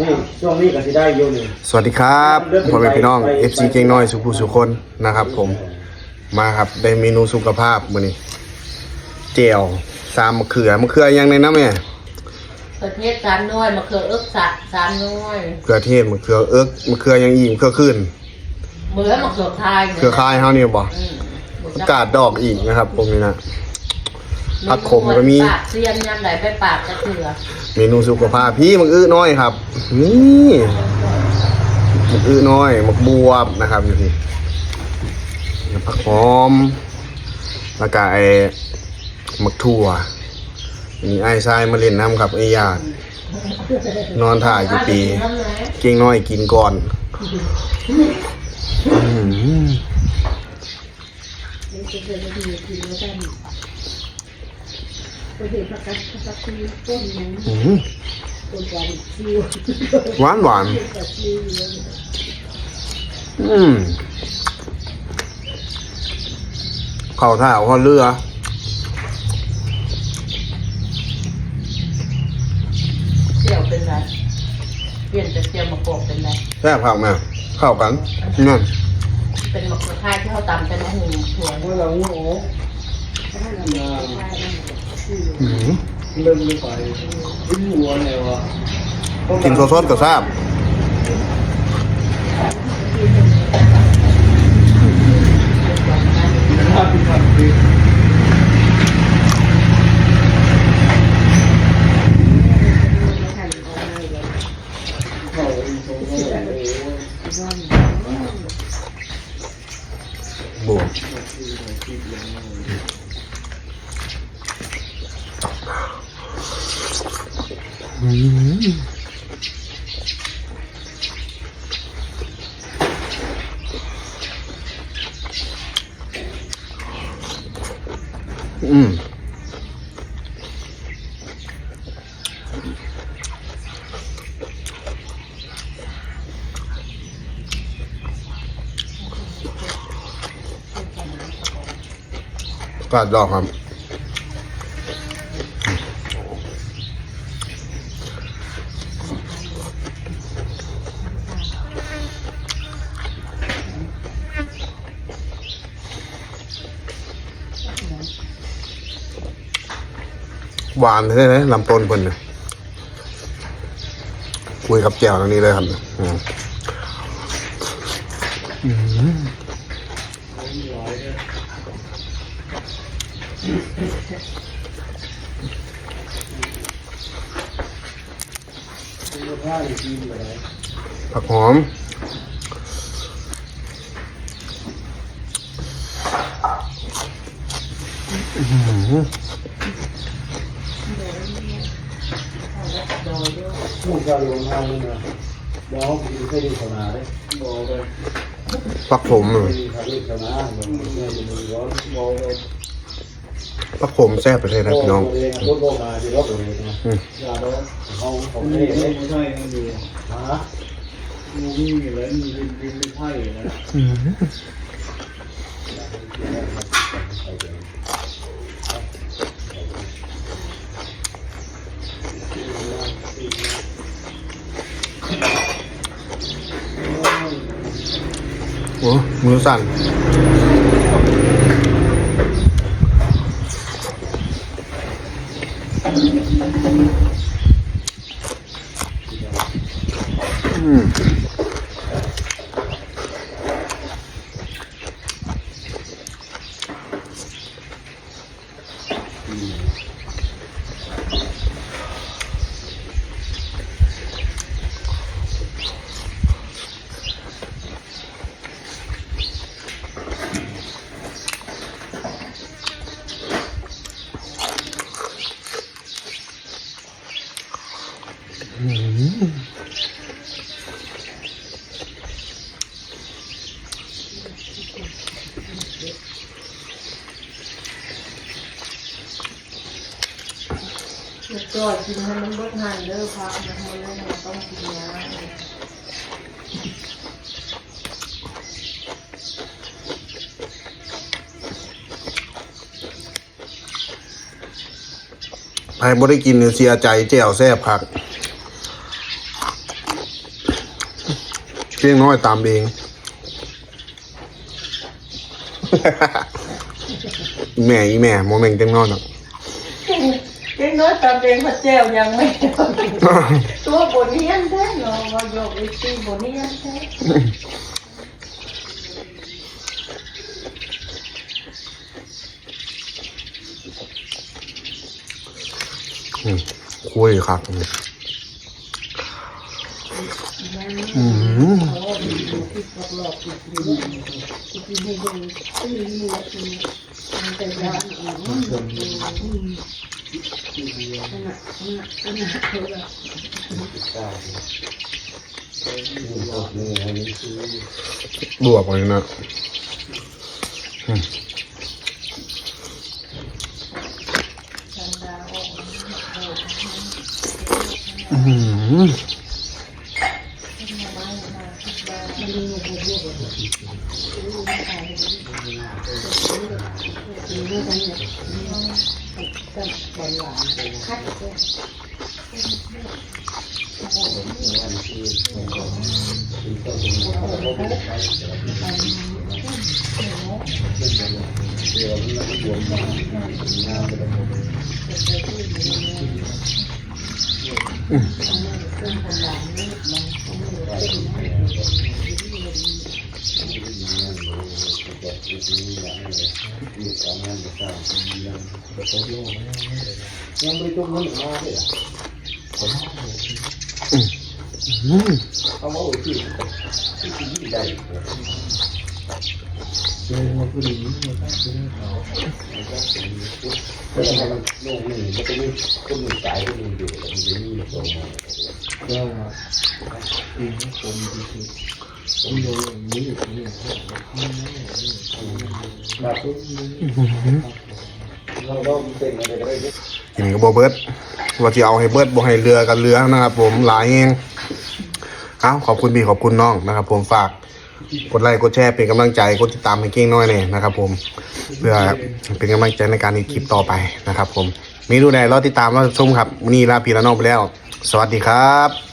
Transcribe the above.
นี่ช่วงนี้ก็สิได้อยู่นี่สวัสดีครับพ่อแม่พี่น้อง FC เก่งน้อยสุขุสุคนนะครับ ผมมาครับได้เมนูสุขภาพมื้อนี้เจียวสามมะเขือมะเขือยังในน้ำแม่ประเทศสามน้อยมะเขือเอิกสักสามน้อยมะเขือเทศมะเขือเอิกมะเขือยังอีกมะเขือขึ้นเหมือนมะเขือคายเขือคายเฮานี่บ่อืมอากาศดอกอีกนะครับผมนี่นะ ผักขมก็มี ปากเซียนยำไหลไปปากกระเขือเมนูสุขภาพพี่มักอื้อน้อยครับ นี่มักอื้อน้อยมักบวบนะครับอยู่ที่ผักหอม แล้วก็ไอ้มักถั่วมีไอ้ทรายมาเล่นน้ำครับไอ้ญาตินอนถ่ายอยู่ปีน้ำไหนเก่งน้อยกินก่อนอื้อหือ อื้อหือหวานหวานอืมข้าวท่าข้าวเรือเสี่ยวเป็นไรเปลี่ยนจากเสี่ยวมะกอกเป็นไรแซ่บผักแม่เข้ากันนั่นเป็นมะเขือคายที่เขาตำเป็นมะฮุงถั่ว เมื่อเราโง่อื้อหือเริ่มไม่ไปขึ้นหัวเลยวะ กินสดๆก็ทราบครับ อืมกาดดอกครับ หวานใช่ไหมลำต้นเพิ่นเนี่ยคุยกับแก้วตรงนี้เลยครับอืมอืม ผ้าอีกทีเลยผักหอมผู้การลงทางนี่นะบอกมีแค่ดีขนาดเลยบอกเลยผักผมเลยมีแค่ดีขนาดบอกแม่จะมีร้อนบอกเลยผักผมแซ่บไปเลยนะพี่น้องเองรถโบมาที่รถเลยนะอืมยาโดนเขาเขาไม่ไม่ได้ใช่ไม่ดีฮะมูวี่เลยมีเป็นไม่ใช่นะ โอ้มือสั่นอืม ก็กินให้มันเบิดหันเด้อพักมันให้มันต้องกินยาใครบ่ได้กินเนี่ยเสียใจแจ่วแซ่บผัก เพียงน้อยตามเองอีแม่อีแม่โมเมนต์เต็มนอนอะเด็กน้อยตามเองพระเจ้ายังไม่เอาตัวบนเนียนแท้เนาะว่าโยกไอ้ตีบนเนียนแท้อืมคุยครับอืม บวกไปนะอืม อืม ยังไม่ต้องมันมาเลยอะอืมเอาว่าโอ้ยที่ที่ที่ได้เจอมาพอดีมันก็จะได้เขาแล้วทำไมมันโล่งนี่มันจะมีคนหนึ่งตายคนหนึ่งอยู่มันจะมีสองมาก็ปีนี้ผมดีๆผมโดนอย่างนี้อย่างนี้แบบเราต้องเป็นอะไร กินกับโบเบิร์ตว่าจะเอาให้เบิร์ตบ่ให้เรือกันเรือนะครับ ผมหลายเองเอ้าขอบคุณพี่ขอบคุณน้องนะครับ ผมฝากกดไลค์กดแชร์เป็นกำลังใจกดติดตามให้เก่งน้อยเนี่ยนะครับ ผมเพื่อเป็นกำลังใจในการอีคลิปต่อไปนะครับ ผมมีดูแลรอติดตามรอชมครับวันนี้ลาพี่ละน้องไปแล้ว สวัสดีครับ